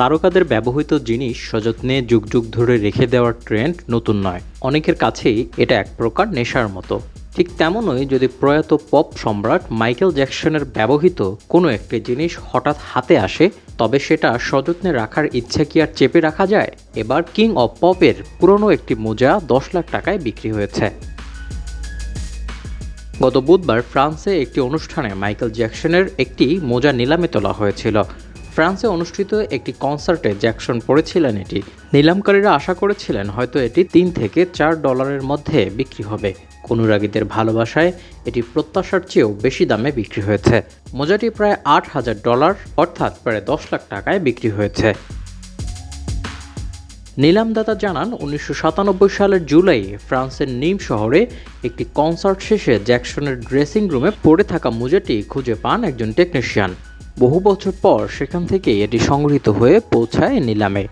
তারকাদের ব্যবহৃত জিনিস সযত্নে যুগ যুগ ধরে রেখে দেওয়ার ট্রেন্ড নতুন নয়। অনেকের কাছেই এটা এক প্রকার নেশার মতো। ঠিক তেমনই যদি প্রয়াত পপ সম্রাট মাইকেল জ্যাকসনের ব্যবহৃত কোনো একটি জিনিস হঠাৎ হাতে আসে, তবে সেটা সযত্নে রাখার ইচ্ছা কি আর চেপে রাখা যায়? এবার কিং অফ পপের পুরনো একটি মোজা দশ লাখ টাকায় বিক্রি হয়েছে। গত বুধবার ফ্রান্সে একটি অনুষ্ঠানে মাইকেল জ্যাকসনের একটি মোজা নিলামে তোলা হয়েছিল। ফ্রান্সে অনুষ্ঠিত একটি কনসার্টে জ্যাকসন পড়েছিলেন এটি। নিলামকারীরা আশা করেছিলেন হয়তো এটি তিন থেকে চার ডলারের মধ্যে বিক্রি হবে। অনুরাগীদের ভালোবাসায় এটি প্রত্যাশার চেয়েও বেশি দামে বিক্রি হয়েছে। মোজাটি প্রায় আট হাজার ডলার, অর্থাৎ প্রায় দশ লাখ টাকায় বিক্রি হয়েছে। নিলামদাতা জানান, উনিশশো সাতানব্বই সালের জুলাই ফ্রান্সের নিম শহরে একটি কনসার্ট শেষে জ্যাকসনের ড্রেসিং রুমে পড়ে থাকা মোজাটি খুঁজে পান একজন টেকনিশিয়ান। বহু বছর পর সেখান থেকে এটি সংগৃহীত হয়ে পৌঁছায় নিলামে।